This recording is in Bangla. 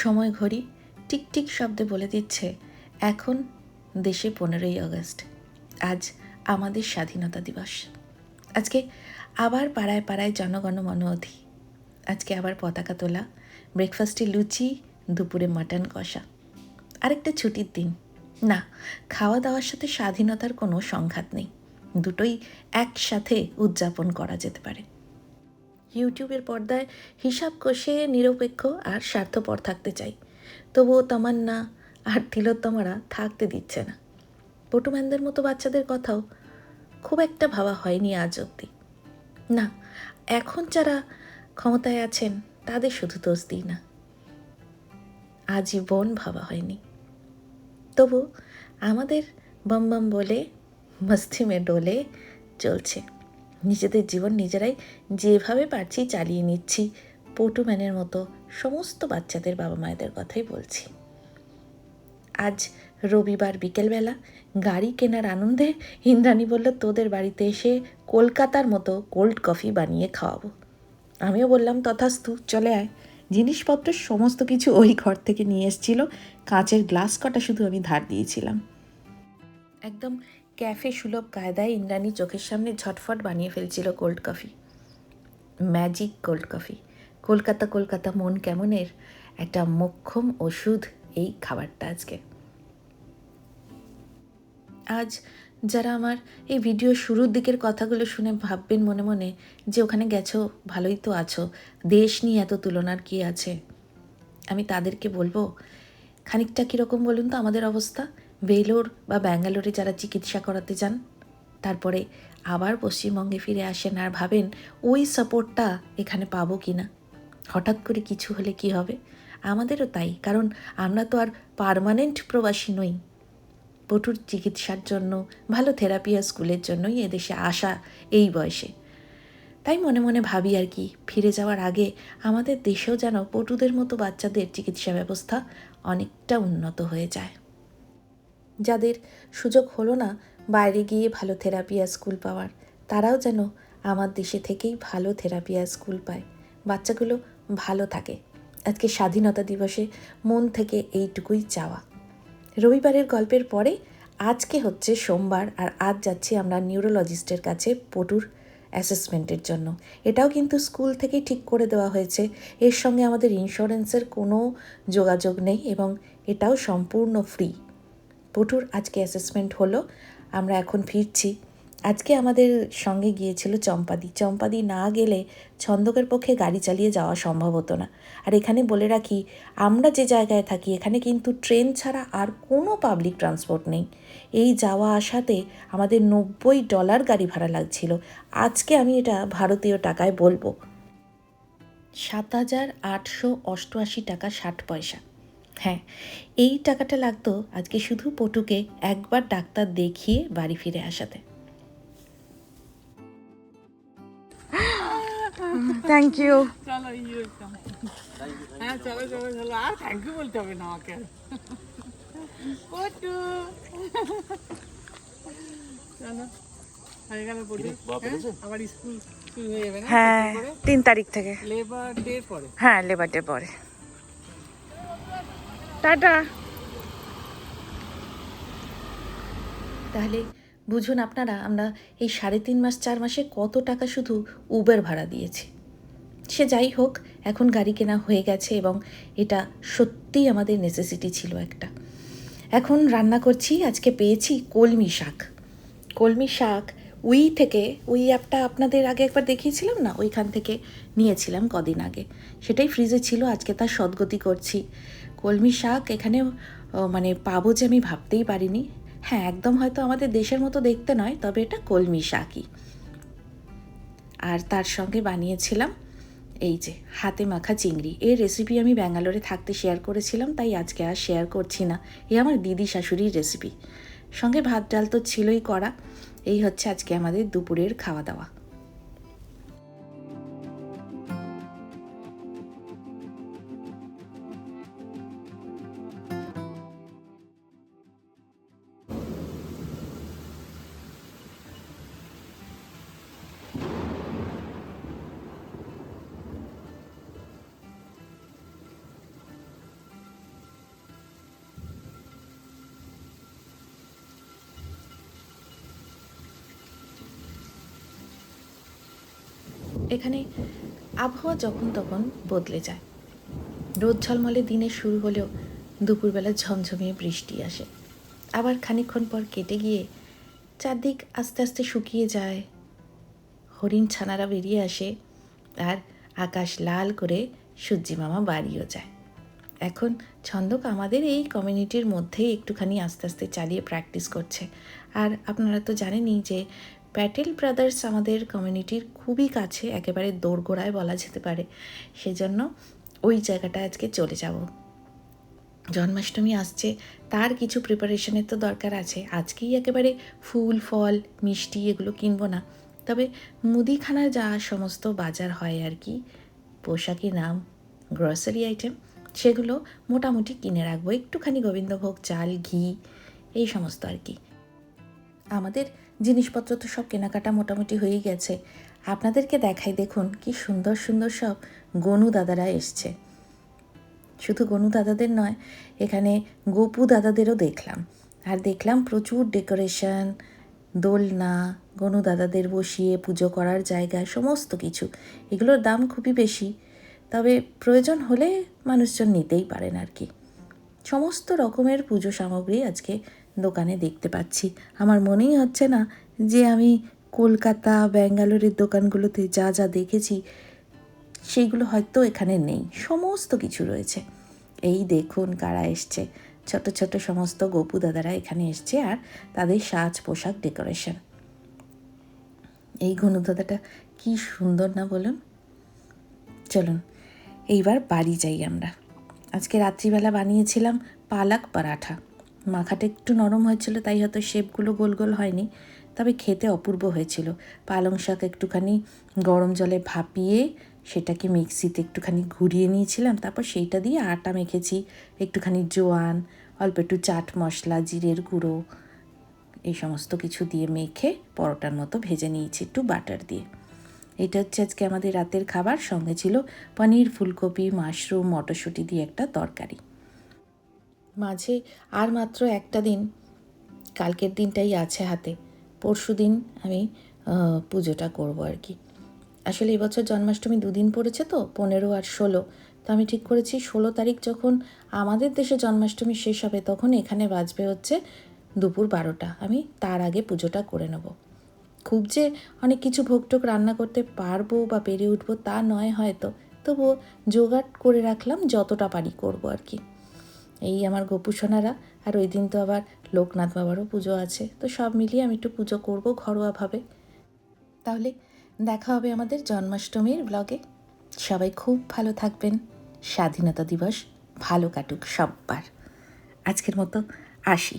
সময় ঘড়ি টিক টিক শব্দে বলে দিচ্ছে, এখন দেশে পনেরোই আগস্ট। আজ আমাদের স্বাধীনতা দিবস। আজকে আবার পাড়ায় পাড়ায় জনগণ অধি আজকে আবার পতাকা তোলা ব্রেকফাস্টে লুচি, দুপুরে মাটন কষা। আরেকটা ছুটির দিন। না খাওয়া দাওয়ার সাথে স্বাধীনতার কোনো সংঘাত নেই। দুটোই একসাথে উদযাপন করা যেতে পারে। ইউটিউবের পর্দায় হিসাব কষে নিরপেক্ষ আর স্বার্থপর থাকতে চাই। তবুও তামান্না আর তিলোত্তমারা থাকতে দিচ্ছে না। পটুম্যানদের মতো বাচ্চাদের কথাও খুব একটা ভাবা হয়নি আজ অব্দি। না, এখন যারা ক্ষমতায় আছেন, তাদের শুধু দোষ দিই না। আজীবন ভাবা হয়নি। তবু আমাদের বম বম বলে মস্তিমে ডোলে চলছে। নিজেদের জীবন নিজেরাই যেভাবে পারছি চালিয়ে নিচ্ছি। পটুম্যানের মতো সমস্ত বাচ্চাদের বাবা মায়েদের কথাই বলছি। আজ রবিবার বিকেলবেলা গাড়ি কেনার আনন্দে ইন্দ্রাণী বলল, তোদের বাড়িতে এসে কলকাতার মতো কোল্ড কফি বানিয়ে খাওয়াবো। আমিও বললাম, তথাস্তু, চলে আয়। জিনিসপত্র সমস্ত কিছু ওই ঘর থেকে নিয়ে এসেছিল। কাঁচের গ্লাস কটা শুধু আমি ধার দিয়েছিলাম। একদম ক্যাফে সুলভ কায়দায় ইন্দ্রাণী চোখের সামনে ঝটফট বানিয়ে ফেলছিল cold coffee. Magic cold coffee. Kolkata Kolkata, মন কেমনের একটা মোক্ষম ওষুধ এই খাবারটা আজকে। আজ যারা আমার এই ভিডিও শুরুর দিকের কথাগুলো শুনে ভাববেন মনে মনে যে ওখানে গেছো, ভালোই তো আছো। দেশ নিয়ে এত তুলনার কি আছে? আমি তাদেরকে বলব, খানিকটা কীরকম বলুন তো আমাদের অবস্থা? বেলোর বা ব্যাঙ্গালোরে যারা চিকিৎসা করাতে যান, তারপরে আবার পশ্চিমবঙ্গে ফিরে আসেন আর ভাবেন, ওই সাপোর্টটা এখানে পাবো কি না হঠাৎ করে কিছু হলে কি হবে? আমাদেরও তাই, কারণ আমরা তো আর পারমানেন্ট প্রবাসী নই। পটুর চিকিৎসার জন্য, ভালো থেরাপি আর স্কুলের জন্যই এদেশে আসা এই বয়সে। তাই মনে মনে ভাবি আর কি, ফিরে যাওয়ার আগে আমাদের দেশেও যেন পটুদের মতো বাচ্চাদের চিকিৎসা ব্যবস্থা অনেকটা উন্নত হয়ে যায়। যাদের সুযোগ হলো না বাইরে গিয়ে ভালো থেরাপি আর স্কুল পাওয়ার। তারাও যেন আমার দেশে থেকেই ভালো থেরাপি আর স্কুল পায়। বাচ্চাগুলো ভালো থাকে। আজকে স্বাধীনতা দিবসে মন থেকে এইটুকুই চাওয়া। রবিবারের গল্পের পরে আজকে হচ্ছে সোমবার আর আজ যাচ্ছি আমরা নিউরোলজিস্টের কাছে পটুর অ্যাসেসমেন্টের জন্য। এটাও কিন্তু স্কুল থেকেই ঠিক করে দেওয়া হয়েছে। এর সঙ্গে আমাদের ইন্স্যুরেন্সের কোনো যোগাযোগ নেই এবং এটাও সম্পূর্ণ ফ্রি। পটুর আজকে অ্যাসেসমেন্ট হলো, আমরা এখন ফিরছি। আজকে আমাদের সঙ্গে গিয়েছিল চম্পাদি। চম্পাদি না গেলে ছন্দকের পক্ষে গাড়ি চালিয়ে যাওয়া সম্ভব হতো না। আর এখানে বলে রাখি, আমরা যে জায়গায় থাকি, এখানে কিন্তু ট্রেন ছাড়া আর কোনো পাবলিক ট্রান্সপোর্ট নেই। এই যাওয়া আসাতে আমাদের নব্বই ডলার গাড়ি ভাড়া লাগছিল। আজকে আমি এটা ভারতীয় টাকায় বলব। সাত হাজার আটশো অষ্টআশি টাকা ষাট পয়সা। হ্যাঁ এই টাকাটা লাগতো আজকে শুধু পটুকে একবার ডাক্তার দেখিয়ে বাড়ি ফিরে আসাতে। থ্যাংক ইউ হ্যাঁ চলো চলো চলো। আর থ্যাংক ইউ বলতে হবে না আমাকে। পটু। চলো। হয়ে হ্যাঁ? আবার স্কুল শুরু যাবে না? তিন তারিখ থেকে। লেবার ডে পরে? হ্যাঁ লেবার ডে পরে। টাটা। তাহলে বুঝুন আপনারা, আমরা এই সাড়ে তিন মাস, চার মাসে কত টাকা শুধু উবের ভাড়া দিয়েছি। সে যাই হোক, এখন গাড়ি কেনা হয়ে গেছে এবং এটা সত্যিই আমাদের নেসেসিটি ছিল একটা। এখন রান্না করছি, আজকে পেয়েছি কলমি শাক। কলমি শাক, উই থেকে, উই অ্যাপটা আপনাদের আগে একবার দেখিয়েছিলাম না? ওইখান থেকে নিয়েছিলাম কদিন আগে। সেটাই ফ্রিজে ছিল, আজকে তার সদ্গতি করছি। কলমি শাক এখানে মানে পাবো যে আমি ভাবতেই পারিনি। হ্যাঁ একদম হয়তো আমাদের দেশের মতো দেখতে নয়, তবে এটা কলমি শাকই। আর তার সঙ্গে বানিয়েছিলাম এই যে হাতে মাখা চিংড়ি। এর রেসিপি আমি ব্যাঙ্গালোরে থাকতে শেয়ার করেছিলাম, তাই আজকে আর শেয়ার করছি না। এ আমার দিদি শাশুড়ির রেসিপি সঙ্গে ভাত ডাল তো ছিলই করা। এই হচ্ছে আজকে আমাদের দুপুরের খাওয়া দাওয়া। এখানে আবহাওয়া যখন তখন বদলে যায়। রোদ ঝলমলে দিনে শুরু হলেও দুপুরবেলা ঝমঝমিয়ে বৃষ্টি আসে। আবার খানিকক্ষণ পর কেটে গিয়ে চারদিক আস্তে আস্তে শুকিয়ে যায়। হরিণ ছানারা বেরিয়ে আসে আর আকাশ লাল করে সূর্যি মামা বাড়িও যায়। এখন ছন্দক আমাদের এই কমিউনিটির মধ্যেই একটুখানি আস্তে আস্তে চালিয়ে প্র্যাকটিস করছে। আর আপনারা তো জানেনই যে প্যাটেল ব্রাদার্স আমাদের কমিউনিটির খুবই কাছে, একেবারে দোরগোড়ায় বলা যেতে পারে। সেজন্য ওই জায়গাটা আজকে চলে যাব। জন্মাষ্টমী আসছে, তার কিছু প্রিপারেশনের তো দরকার আছে। আজকেই একেবারে ফুল, ফল, মিষ্টি এগুলো কিনবো না। তবে মুদিখানার যা সমস্ত বাজার হয় আর কি, পোশাকি নাম গ্রসারি আইটেম সেগুলো মোটামুটি কিনে রাখব। একটুখানি গোবিন্দভোগ, চাল, ঘি, এই সমস্ত আর কি। আমাদের জিনিসপত্র তো সব কেনাকাটা মোটামুটি হয়েই গেছে। আপনাদেরকে দেখাই দেখুন, কি সুন্দর সুন্দর সব গনু দাদারা এসছে। শুধু গনু দাদাদের নয়, এখানে গোপু দাদাদেরও দেখলাম। আর দেখলাম প্রচুর ডেকোরেশন, দোলনা, গনু দাদাদের বসিয়ে পুজো করার জায়গা, সমস্ত কিছু। এগুলোর দাম খুবই বেশি, তবে প্রয়োজন হলে মানুষজন নিতেই পারেন আর কি। সমস্ত রকমের পুজো সামগ্রী আজকে দোকানে দেখতে পাচ্ছি। আমার মনেই হচ্ছে না যে আমি কলকাতা, ব্যাঙ্গালোরের দোকানগুলোতে যা যা দেখেছি, সেইগুলো হয়তো এখানে নেই। সমস্ত কিছু রয়েছে। এই দেখুন কারা এসছে। ছোট ছোট সমস্ত গপু দাদারা এখানে এসছে আর তাদের সাজ পোশাক ডেকোরেশন। এই ঘনু দাদাটা কি সুন্দর না বলুন? চলুন, এইবার বাড়ি যাই আমরা। আজকে রাত্রিবেলা বানিয়েছিলাম পালাক পরাঠা। মাখাটা একটু নরম হয়েছিল, তাই হয়তো শেপগুলো গোল গোল হয়নি। তবে খেতে অপূর্ব হয়েছিল। পালং শাক একটুখানি গরম জলে ভাপিয়ে সেটাকে মিক্সিতে একটুখানি ঘুরিয়ে নিয়েছিলাম। তারপর সেইটা দিয়ে আটা মেখেছি, একটুখানি জোয়ান, অল্প একটু চাট মশলা, জিরের গুঁড়ো, এই সমস্ত কিছু দিয়ে মেখে পরোটার মতো ভেজে নিয়েছি একটু বাটার দিয়ে। এটা হচ্ছে আজকে আমাদের রাতের খাবার। সঙ্গে ছিল পনির ফুলকপি, মাশরুম, মটরশুঁটি দিয়ে একটা তরকারি। মাঝে আর মাত্র একটা দিন, কালকের দিনটাই আছে হাতে। পরশু দিন আমি পুজোটা করব আর কি। আসলে এবছর জন্মাষ্টমী দুদিন পড়েছে তো, পনেরো আর ষোলো। তো আমি ঠিক করেছি ষোলো তারিখ যখন আমাদের দেশে জন্মাষ্টমী শেষ হবে, তখন এখানে বাজবে হচ্ছে দুপুর বারোটা। আমি তার আগে পুজোটা করে নেব। খুব যে অনেক কিছু ভোগটোক রান্না করতে পারব বা পেরে উঠবো তা নয় হয়তো। তবুও জোগাড় করে রাখলাম, যতটা পারি করব আর কি। এই আমার গোপুসোনারা আর ওই দিন তো আবার লোকনাথ বাবারও পুজো আছে। তো সব মিলিয়ে আমি একটু পুজো করব ঘরোয়াভাবে। তাহলে দেখা হবে আমাদের জন্মাষ্টমীর ব্লগে সবাই খুব ভালো থাকবেন। স্বাধীনতা দিবস ভালো কাটুক সব্বার। আজকের মতো আসি।